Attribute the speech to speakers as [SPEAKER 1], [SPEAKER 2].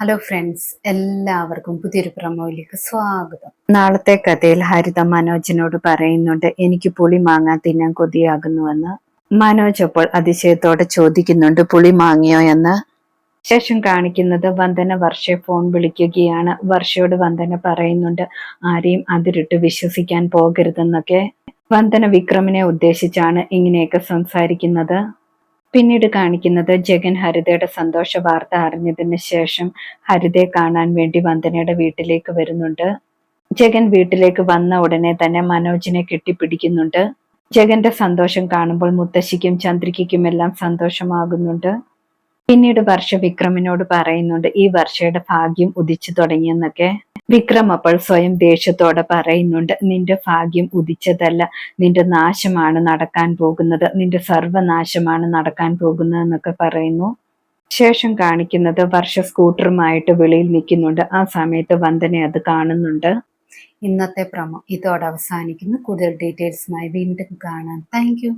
[SPEAKER 1] Hello friends എല്ലാവർക്കും പുതിയൊരു പ്രമോയിലേക്ക് സ്വാഗതം. നാളത്തെ കഥയിൽ ഹരിത മനോജിനോട് പറയുന്നുണ്ട് എനിക്ക് പുളി മാങ്ങ തിന്നാൻ കൊതിയാകുന്നുവെന്ന്. മനോജ് അപ്പോൾ അതിശയത്തോടെ ചോദിക്കുന്നുണ്ട് പുളി മാങ്ങിയോ എന്ന്? ശേഷം കാണിക്കുന്നത് വന്ദന വർഷയെ ഫോൺ വിളിക്കുകയാണ്. വർഷയോട് വന്ദന പറയുന്നുണ്ട് ആരെയും അതിരിട്ട് വിശ്വസിക്കാൻ പോകരുതെന്നൊക്കെ. വന്ദന വിക്രമിനെ ഉദ്ദേശിച്ചാണ് ഇങ്ങനെയൊക്കെ സംസാരിക്കുന്നത്. പിന്നീട് കാണിക്കുന്നത് ജഗൻ ഹരിതയുടെ സന്തോഷ വാർത്ത അറിഞ്ഞതിന് ശേഷം ഹരിതയെ കാണാൻ വേണ്ടി വന്ദനയുടെ വീട്ടിലേക്ക് വരുന്നുണ്ട്. ജഗൻ വീട്ടിലേക്ക് വന്ന ഉടനെ തന്നെ മനോജിനെ കെട്ടിപ്പിടിക്കുന്നുണ്ട്. ജഗന്റെ സന്തോഷം കാണുമ്പോൾ മുത്തശ്ശിക്കും ചന്ദ്രികയ്ക്കും എല്ലാം സന്തോഷമാകുന്നുണ്ട്. പിന്നീട് വർഷ വിക്രമിനോട് പറയുന്നുണ്ട് ഈ വർഷയുടെ ഭാഗ്യം ഉദിച്ചു തുടങ്ങിയെന്നൊക്കെ. വിക്രം അപ്പോൾ സ്വയം ദേഷ്യത്തോടെ പറയുന്നുണ്ട് നിന്റെ ഭാഗ്യം ഉദിച്ചതല്ല. നിന്റെ നാശമാണ് നടക്കാൻ പോകുന്നത്. നിന്റെ സർവനാശമാണ് നടക്കാൻ പോകുന്നത് എന്നൊക്കെ പറയുന്നു. ശേഷം കാണിക്കുന്നത് വർഷ സ്കൂട്ടറുമായിട്ട് വെളിയിൽ നിൽക്കുന്നുണ്ട്. ആ സമയത്ത് വന്ദനെ അത് കാണുന്നുണ്ട്. ഇന്നത്തെ പ്രമോ ഇതോടെ അവസാനിക്കുന്നു. കൂടുതൽ ഡീറ്റെയിൽസുമായി വീണ്ടും കാണാം. താങ്ക്